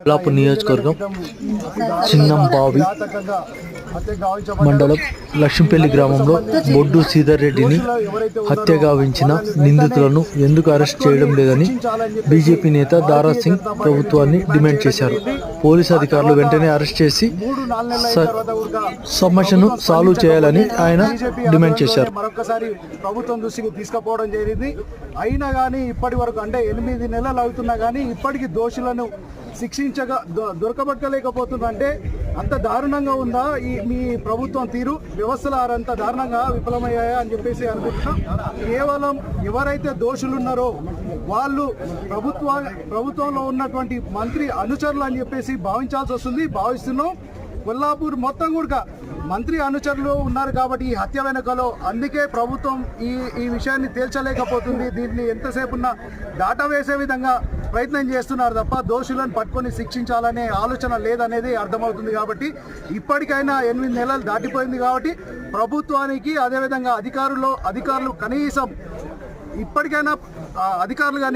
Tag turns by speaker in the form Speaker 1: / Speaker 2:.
Speaker 1: కొల్లాపూర్ నియోజకవర్గం చిన్నంబావి మండలం లక్ష్మీపల్లి గ్రామంలో బొడ్డు శ్రీధర్ రెడ్డిని హత్య గావించిన నిందితులను ఎందుకు అరెస్ట్ చేయడం లేదని బీజేపీ నేత దారా సింగ్ ప్రభుత్వాన్ని డిమాండ్ చేశారు. పోలీసు అధికారులు వెంటనే అరెస్ట్ చేసి సమస్యను సాల్వ్ చేయాలని ఆయన డిమాండ్ చేశారు.
Speaker 2: మరొకసారి ప్రభుత్వం దృష్టికి తీసుకుపోవడం జరిగింది. అయినా కానీ ఇప్పటి వరకు అంటే ఎనిమిది నెలలు అవుతున్నా కానీ ఇప్పటికీ దోషులను శిక్షించగా దొ- దొరకబట్టలేకపోతుందంటే అంత దారుణంగా ఉందా ఈ మీ ప్రభుత్వం తీరు? వ్యవస్థలు అంత దారుణంగా విఫలమయ్యాయా అని చెప్పేసి అనుకుంటున్నాం. కేవలం ఎవరైతే దోషులున్నారో వాళ్ళు ప్రభుత్వ ప్రభుత్వంలో ఉన్నటువంటి మంత్రి అనుచరులు అని చెప్పేసి భావించాల్సి వస్తుంది. భావిస్తున్నాం. కొల్లాపూర్ మొత్తం కూడా మంత్రి అనుచరులు ఉన్నారు కాబట్టి ఈ హత్య వెనుకలో అందుకే ప్రభుత్వం ఈ ఈ విషయాన్ని తేల్చలేకపోతుంది. దీన్ని ఎంతసేపు ఉన్నా దాటా వేసే విధంగా ప్రయత్నం చేస్తున్నారు తప్ప దోషులను పట్టుకొని శిక్షించాలనే ఆలోచన లేదనేది అర్థమవుతుంది కాబట్టి ఇప్పటికైనా ఎనిమిది నెలలు దాటిపోయింది కాబట్టి ప్రభుత్వానికి అదేవిధంగా అధికారులు అధికారులు కనీసం ఇప్పటికైనా అధికారులు కానీ